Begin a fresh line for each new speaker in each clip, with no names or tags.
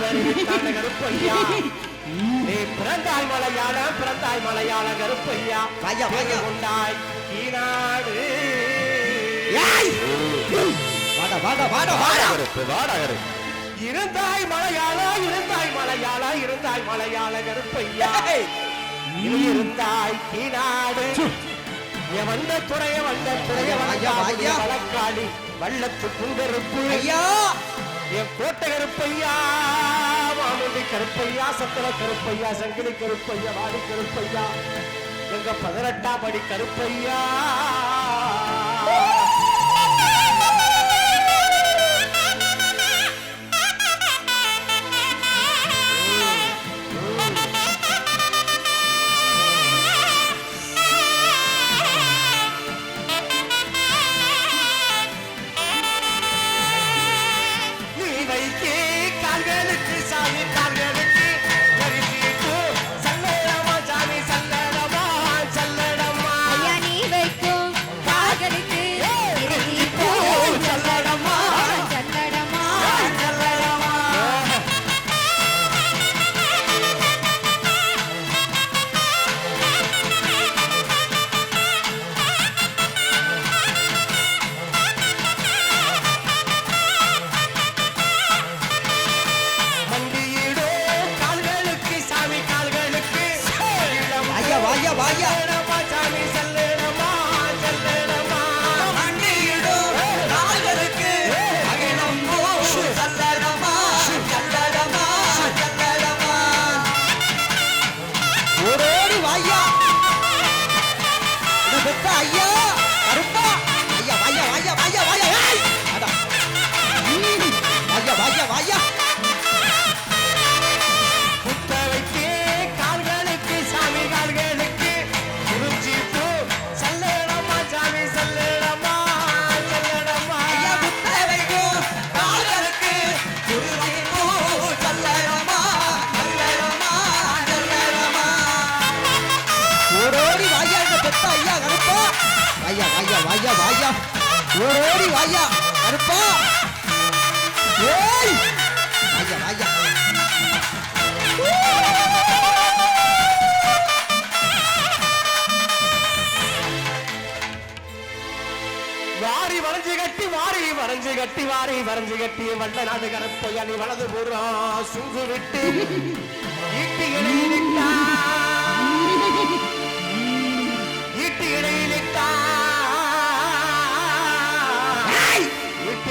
பயிரவிட்டாண்ட கருப்பையா. நீ பிறந்தாய் மலையாள பிறந்தாய் மலையாள கருப்பையா. கொண்டாய் ஈநாடு இருந்தாய் மலையாளா இருந்தாய் மலையாளா இருந்தாய் மலையாள கருப்பையா. நீ இருந்தாய் என் வந்த துறைய வந்த துறைய. வழக்காளி வள்ளத்து புங்கருப்பு
ஐயா!
என் கோட்டை கருப்பையா மாமுண்டி கருப்பையா சத்திர கருப்பையா சங்கிலி கருப்பையா வாடி கருப்பையா எங்க பதினெட்டாம் படி கருப்பையா. ஓடி
வாயா கருப்பா ஏய் வாயா வாயா
வாரி வளைஞ்சு கட்டி வாரி வரைஞ்சு கட்டி வாரி வரைஞ்சு கட்டி வண்ட நாடு கரப்பையா நீ வலது பூரா சுங்கு விட்டு ஈட்டி இடையிலிட்டா ஈட்டி இடையிலிட்டா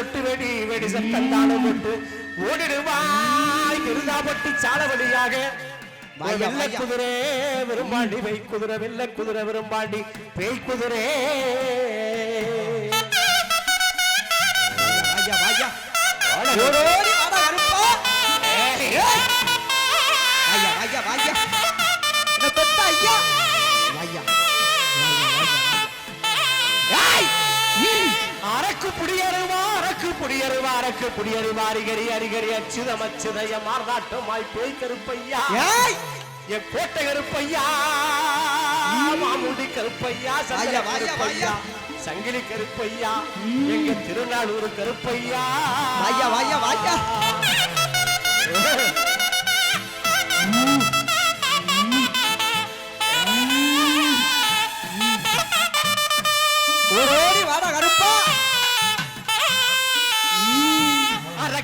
ஒட்டு வெடி வெடி சத்தந்தானம் ஒட்டு. ஓடிடுவாய் இருந்தாபட்டு சாலவழியாக.
வாயா,
வெள்ளை
வாயா.
குதிரை விரும்பாண்டி வை குதிரை வெள்ளை குதிரை விரும்பாண்டி பேய் குதிரை.
வாயா வாயா. வாயா வாயா வாயா. வாயா வாயா வாயா.
அரக்கு புடியருவா அரக்கு புடியருவா அரிகரி அச்சுதம் அச்சுதய மார்நாட்டமாய் பேய் கருப்பையா என் கோட்டை கருப்பையா மாமுடி கருப்பையா சந்தன
வாயா, வாயா,
கருப்பையா
வாயா.
சங்கிலி கருப்பையா எங்க திருநாளூர் கருப்பையா.
வாய்யா வாய்யா வாய்யா ஓடி வாடா கருப்பா.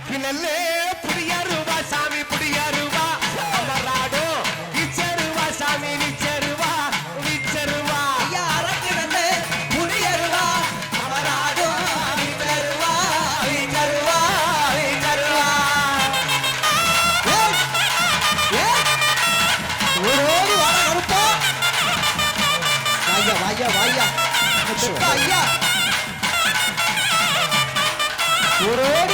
அரக்கு நல்லே புடியாருவா சாமி புடியாருவா. அமராடோ இச்சருவா சாமி நிச்சருவா நிச்சருவா.
ஐயா அரக்கிடந்து புடியருவா. அவராடோ வித்தருவா வித்தருவா வித்தருவா ஓடி கருப்பா ஐயா. ஓடி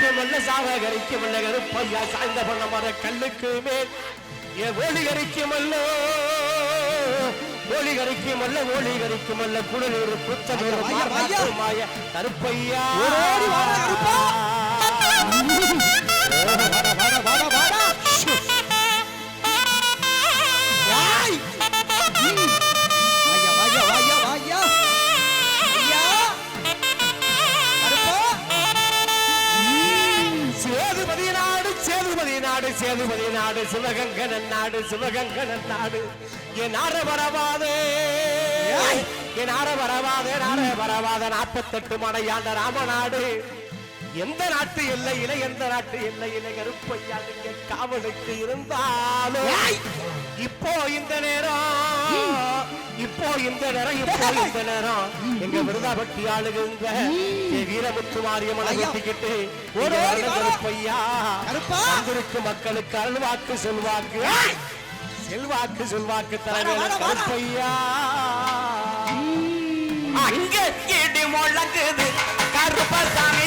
கரைக்கமல்ல சாவ கரைக்கமல்ல கருப்பையா சாய்ந்த பண்ண மர கல்லுக்கு மேல். ஏ ஓலி கரைக்குமல்லோ ஓலி கரைக்குமல்ல ஓலி கரைக்குமல்ல குடலூர்
ஐயா.
மாய கருப்பையா. சேதுபதி நாடு நாடு சிவகங்கனன் நாடு சிவகங்கனன் நாடு. என் ஆற வரவாதே என் ஆற வரவாதே நாட வரவாத நாற்பத்தெட்டு மடையாண்ட ராமநாடு எந்த நாட்டு எல்லையில எந்த நாட்டு எல்லையில கருப்பையா நீங்க காவலுக்கு இருந்தாலும் இப்போ இந்த நேரம் இப்போ இந்த நேரம் இப்போ இந்த நேரம் எங்க விருதாபட்டி ஆளுங்க வீரமுத்து மாரியம்மனை. வெட்டிக்கிட்டு. கருப்பையா மக்களுக்கு அருள்வாக்கு செல்வாக்கு செல்வாக்கு செல்வாக்கு தலைவர். கருப்பையா அங்க இடி முழங்குது கருப்பசாமி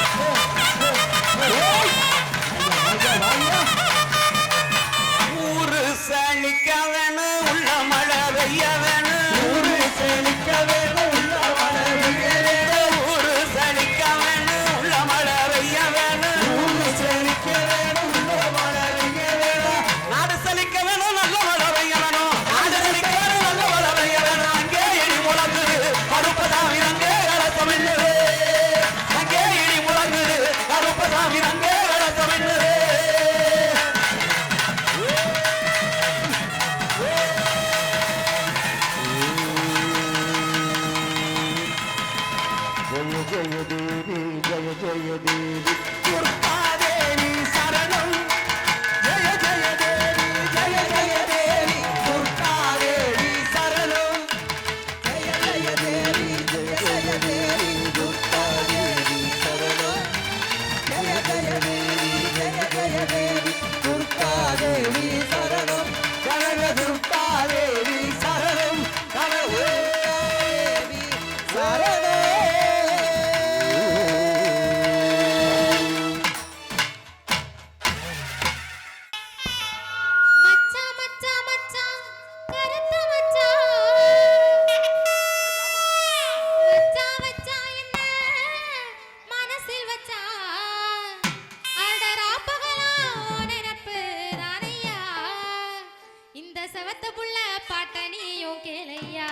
செவத்த புள்ள பாட்ட நீயும் கேளையா?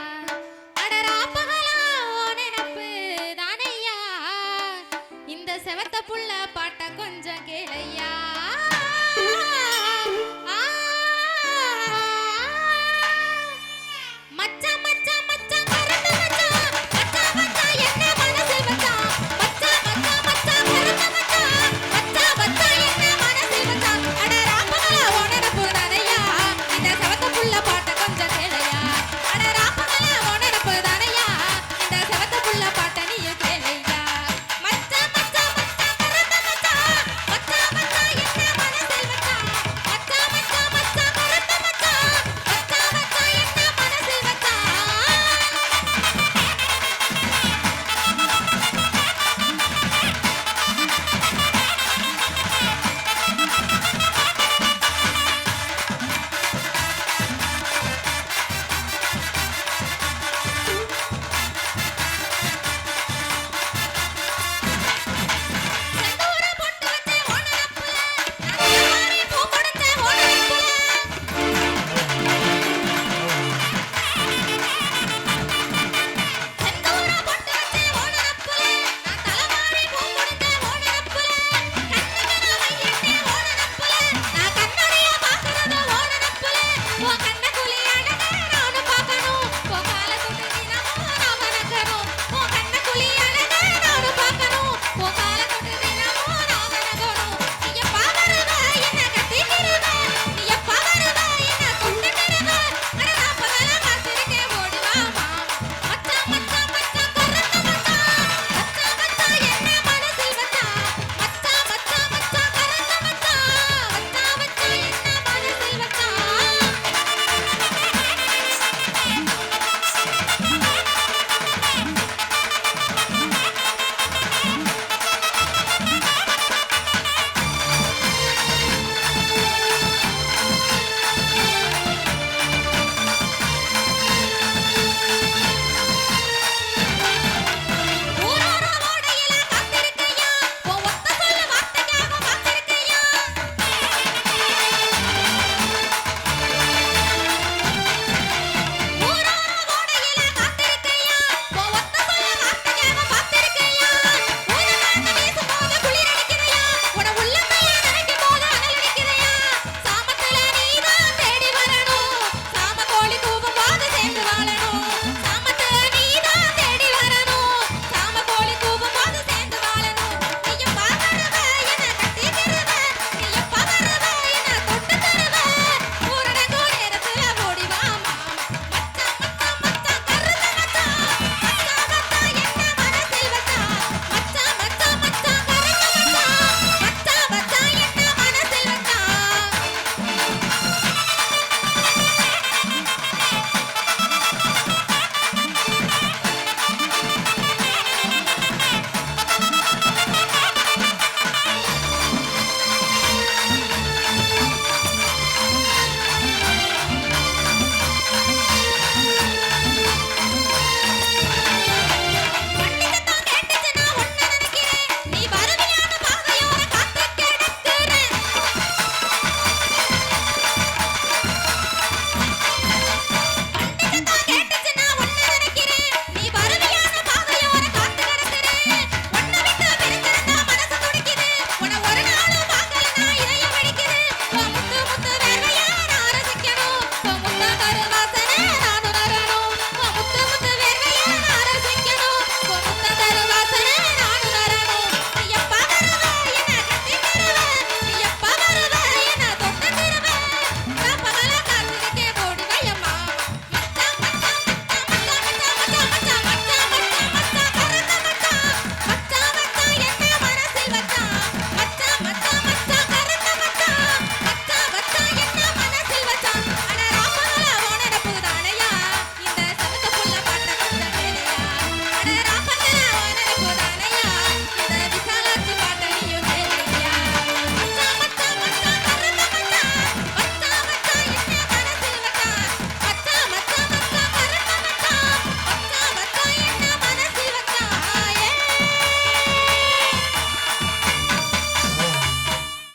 அடரா நினப்பு தானையா? இந்த செவத்த புள்ள பாட்ட கொஞ்சம் கேளையா?